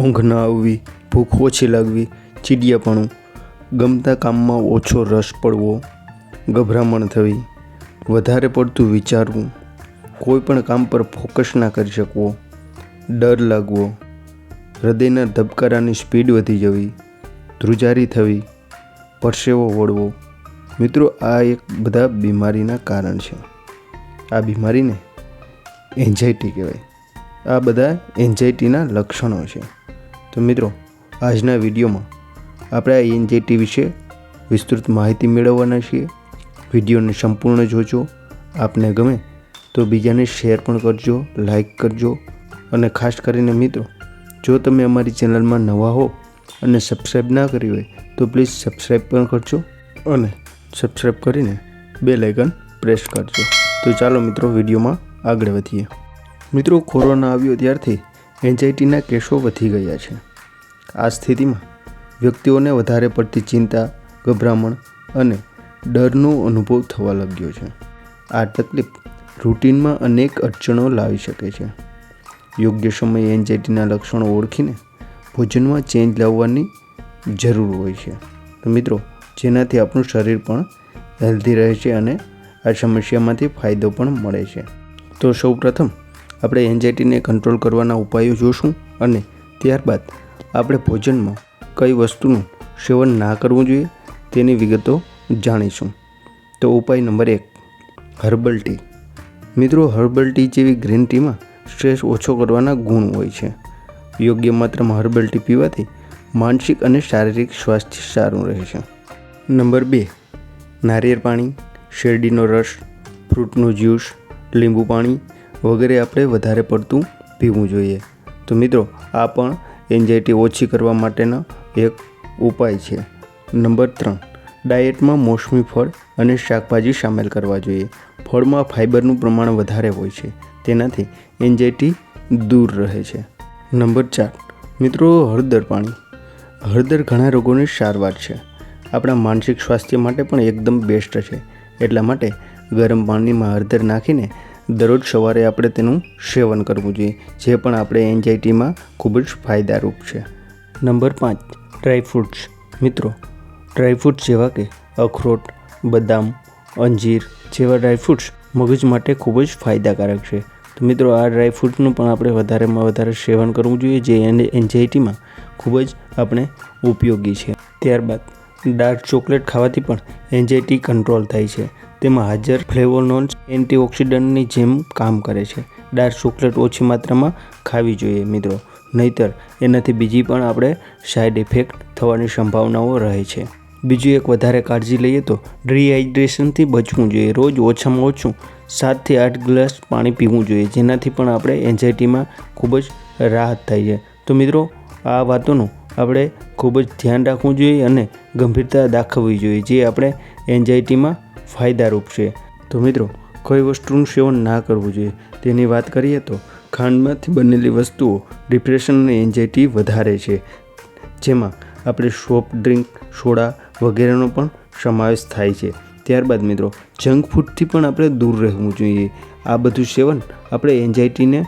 ઊંઘ ન આવવી, ભૂખ ઓછી લાગવી, ચીડિયાપણું. ગમતા કામમાં ઓછો રસ પડવો, ગભરામણ થવી, વધારે પડતું વિચારવું, કોઈ પણ કામ પર ફોકસ ના કરી શકવો, ડર લાગવો, હૃદયના ધબકારાની સ્પીડ વધી જવી, ધ્રુજારી થવી, પરસેવો વળવો. મિત્રો, આ એક બધા બીમારીના કારણ છે. આ બીમારીને એન્ઝાયટી કહેવાય. આ બધા એન્ઝાયટીના લક્ષણો છે. તો મિત્રો, આજના વિડીયોમાં આપણે આ એનજેટી વિશે વિસ્તૃત માહિતી મેળવવાના છીએ. વિડીયોને સંપૂર્ણ જોજો, આપને ગમે તો બીજાને શેર પણ કરજો, લાઈક કરજો. અને ખાસ કરીને મિત્રો, જો તમે અમારી ચેનલમાં નવા હો અને સબસ્ક્રાઈબ ના કરી હોય, તો પ્લીઝ સબસ્ક્રાઈબ પણ કરજો અને સબસ્ક્રાઈબ કરીને બે લાઇકન પ્રેસ કરજો. તો ચાલો મિત્રો, વિડીયોમાં આગળ વધીએ. મિત્રો, કોરોના આવ્યો ત્યારથી એન્ઝાયટીના કેસો વધી ગયા છે. આ સ્થિતિમાં વ્યક્તિઓને વધારે પડતી ચિંતા, ગભરામણ અને ડરનો અનુભવ થવા લાગ્યો છે. આ તકલીફ રૂટીનમાં અનેક અડચણો લાવી શકે છે. યોગ્ય સમયે એન્ઝાયટીના લક્ષણો ઓળખીને ભોજનમાં ચેન્જ લાવવાની જરૂર હોય છે. તો મિત્રો, જેનાથી આપણું શરીર પણ હેલ્ધી રહે છે અને આ સમસ્યામાંથી ફાયદો પણ મળે છે. તો સૌપ્રથમ આપણે એન્ઝાયટીને કંટ્રોલ કરવાના ઉપાયો જોશું અને ત્યારબાદ આપણે ભોજનમાં કઈ વસ્તુનું સેવન ના કરવું જોઈએ તેની વિગતો જાણીશું. તો ઉપાય નંબર એક હર્બલ ટી મિત્રો હર્બલ ટી જેવી ગ્રીન ટીમાં સ્ટ્રેસ ઓછો કરવાના ગુણ હોય છે. યોગ્ય માત્રામાં હર્બલ ટી પીવાથી માનસિક અને શારીરિક સ્વાસ્થ્ય સારું રહે છે. નંબર બે, નારિયેળ પાણી, શેરડીનો રસ ફ્રૂટનું જ્યુસ લીંબુ પાણી વગેરે આપણે વધારે પડતું પીવું જોઈએ. તો મિત્રો, આ પણ એન્ઝાયટી ઓછી કરવા માટેનો એક ઉપાય છે. નંબર ત્રણ, ડાયટમાં મોસમી ફળ અને શાકભાજી સામેલ કરવા જોઈએ. ફળમાં ફાઇબરનું પ્રમાણ વધારે હોય છે. તેનાથી એન્ઝાયટી દૂર રહે છે. નંબર ચાર, મિત્રો, હળદર પાણી. હળદર ઘણા રોગોની સારવાર છે. આપણા માનસિક સ્વાસ્થ્ય માટે પણ એકદમ બેસ્ટ છે. એટલા માટે ગરમ પાણીમાં હળદર નાખીને દરરોજ સવારે આપણે તેનું સેવન કરવું જોઈએ, જે પણ આપણે એન્ઝાયટીમાં ખૂબ જ ફાયદારૂપ છે. નંબર પાંચ ડ્રાયફ્રૂટ્સ મિત્રો ડ્રાયફ્રૂટ્સ જેવા કે અખરોટ, બદામ, અંજીર જેવા ડ્રાયફ્રૂટ્સ મગજ માટે ખૂબ જ ફાયદાકારક છે. તો મિત્રો, આ ડ્રાયફ્રૂટનું પણ આપણે વધારેમાં વધારે સેવન કરવું જોઈએ, જે એન્ઝાયટીમાં ખૂબ જ આપણે ઉપયોગી છે. ત્યારબાદ, ડાર્ક ચોકલેટ ખાવાથી પણ એન્ઝાયટી કંટ્રોલ થાય છે. તેમાં હાજર ફ્લેવોનોન્સ એન્ટીઓક્સિડન્ટની જેમ કામ કરે છે. ડાર્ક ચોકલેટ ઓછી માત્રામાં ખાવી જોઈએ મિત્રો, નહીતર એનાથી બીજી પણ આપણે સાઈડ ઇફેક્ટ થવાની સંભાવનાઓ રહે છે. બીજું એક વધારે કાળજી લઈએ તો ડિહાઇડ્રેશનથી બચવું જોઈએ, રોજ ઓછામાં ઓછું સાતથી આઠ ગ્લાસ પાણી પીવું જોઈએ, જેનાથી પણ આપણે એન્ઝાયટીમાં ખૂબ જ રાહત થાય છે. તો મિત્રો, આ વાતોનું આપણે ખૂબ જ ધ્યાન રાખવું જોઈએ અને ગંભીરતા દાખવવી જોઈએ, જે આપણે એન્ઝાયટીમાં ફાયદારૂપ છે. તો મિત્રો, કોઈ વસ્તુનું સેવન ના કરવું જોઈએ. તેની વાત કરીએ તો, ખાંડમાંથી બનેલી વસ્તુઓ ડિપ્રેશન અને એન્ઝાયટી વધારે છે. જેમાં આપણે સોફ્ટ ડ્રિંક સોડા વગેરેનો પણ સમાવેશ થાય છે. ત્યારબાદ મિત્રો જંક ફૂડથી પણ આપણે દૂર રહેવું જોઈએ. આ બધું સેવન આપણે એન્ઝાયટીને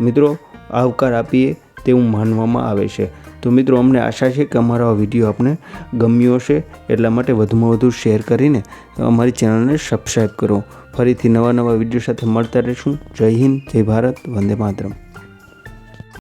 મિત્રો, આવકાર આપીએ તેવું માનવામાં આવે છે. તો મિત્રો, અમને આશા છે કે અમારો આ વીડિયો આપને ગમ્યો હશે. એટલા માટે વધુમાં વધુ શેર કરીને અમારી ચેનલને સબસ્ક્રાઈબ કરો. ફરીથી નવા નવા વીડિયો સાથે મળતા રહીશું. જય હિન્દ, જય ભારત, વંદે માતરમ.